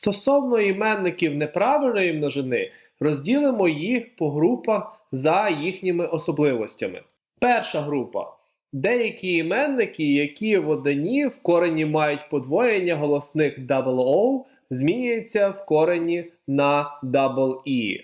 Стосовно іменників неправильної множини, розділимо їх по групах за їхніми особливостями. Перша група. Деякі іменники, які в однині в корені мають подвоєння голосних double O, змінюються в корені на double E.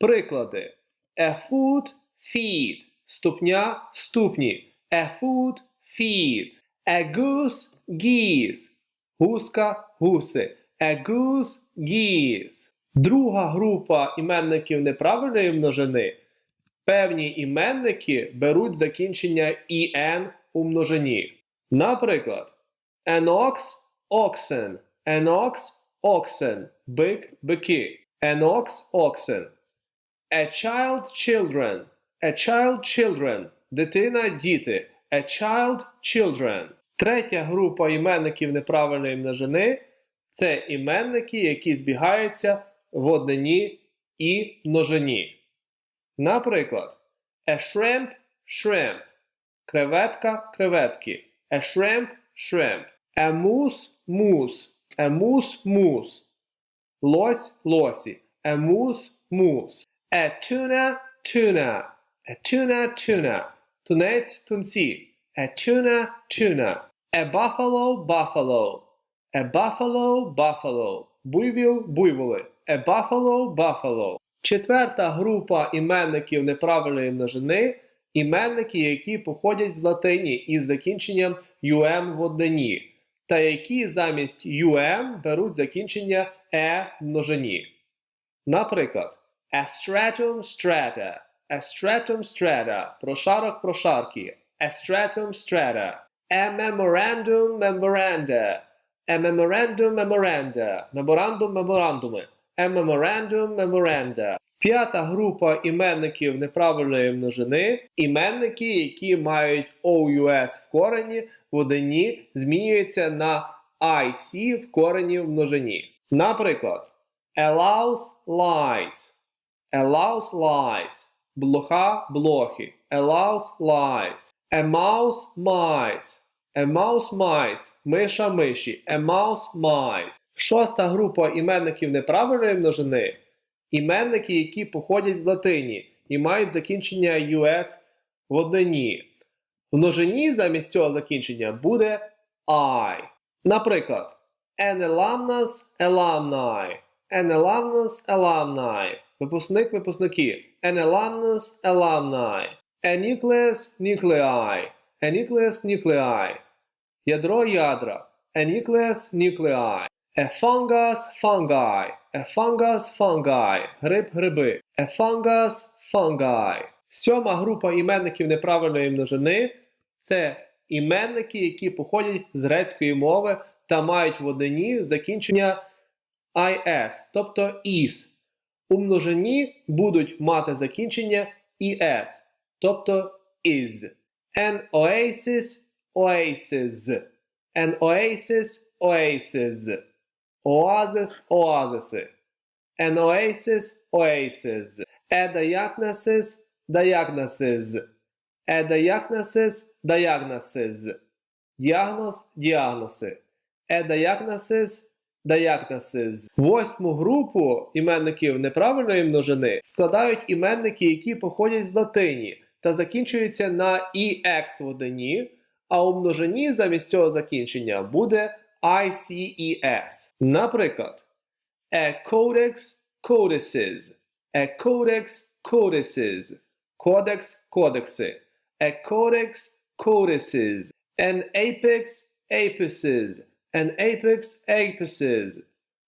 Приклади: a foot, feet, ступня, ступні, a foot, feet, a goose, geese, гуска, гуси, a goose, geese. Друга група іменників неправильної множини. Певні іменники беруть закінчення «en» у множині. Наприклад, an ox – oxen, an ox – oxen, бик – бики, an ox – oxen. A child children. A child children. Дитина діти. A child children. Третя група іменників неправильної множини це іменники, які збігаються в однині і множині. Наприклад, a shrimp shrimp. Креветка креветки. A shrimp shrimp. A moose moose. A moose moose. Лось лосі. A moose moose. A tuna tuna. A tuna tuna. Тунець тунці. A tuna tuna. A buffalo buffalo. A buffalo buffalo. Буйвіл буйволи. A buffalo buffalo. Четверта група іменників неправильної множини іменники, які походять з латині із закінченням «um» в однині, та які замість «um» беруть закінчення «е» в множині. Наприклад, a stratum strata, a stratum strata, прошарок прошарки, a stratum strata, a memorandum memoranda, a memorandum memoranda, меморандум меморандуми, a memorandum memoranda. П'ята група іменників неправильної множини. Іменники, які мають OUS в корені в одині, змінюються на IC в корені в множині. Наприклад, allows lies, allows lies, блоха блохи, allows lies, a mouse mice, a mouse mice, миша миші, a mouse mice. Шоста група іменників неправильної множини. Іменники, які походять з латині і мають закінчення US в однині. В множині замість цього закінчення буде I. Наприклад, an alumnus alumni, an alumnus alumni, випускник випускники, an alumnus alumni, a nucleus nuclei, a nucleus nuclei, ядро ядра, a nucleus nuclei, a fungus fungi, a fungus fungi, гриб гриби, a fungus fungi. Сьома група іменників неправильної множини це іменники, які походять з грецької мови та мають в однині закінчення is, тобто is. У множині будуть мати закінчення es, тобто is. An oasis, oasis. An oasis, oasis. Oasis, oasis. An oasis, oasis. A diagnosis, diagnosis. A diagnosis, diagnosis. Діагноз, діагнози. A diagnosis, diagnosis. Восьму групу іменників неправильної множини складають іменники, які походять з латині та закінчуються на EX в одині, а у множині замість цього закінчення буде ICES. Наприклад, a codex codices, a codex codices, кодекс кодекси, a codex codices, an apex apices, an apex apices,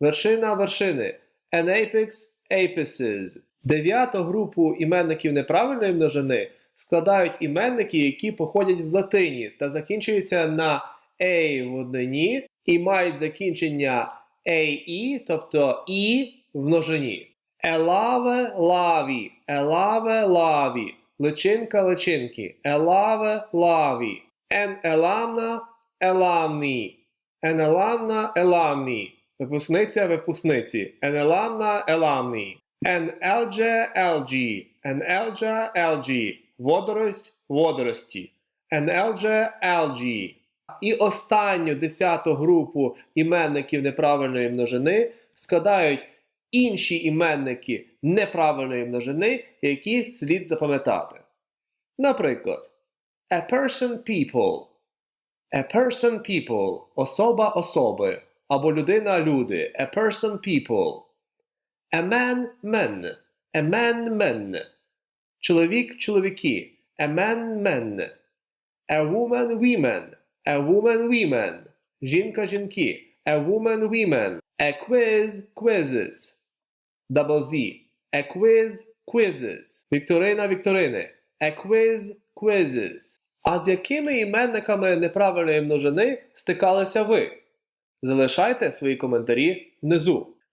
вершина вершини, an apex apices. Дев'яту групу іменників неправильної множини складають іменники, які походять з латині та закінчуються на A в однині і мають закінчення AE, тобто І в множині. Елаве лаві, елаве лаві, личинка личинки, елаве лаві, ен еламна еламні, ен еламна еламні, випускниця випускниці, ен еламна еламні, ен елдже елджі, ен елджа елджі, водорость водорості, елдже елджі. І останню десяту групу іменників неправильної множини складають інші іменники неправильної множини, які слід запам'ятати. Наприклад, a person people. A person people особа особи або людина люди. A person people. A man men. A man men. Чоловік чоловіки. A man men. A woman women. A woman women. Жінка жінки. A woman women. A quiz quizzes. Double Z. A quiz quizzes. Вікторина вікторини. A quiz quizzes. А з якими іменниками неправильної множини стикалися ви? Залишайте свої коментарі внизу.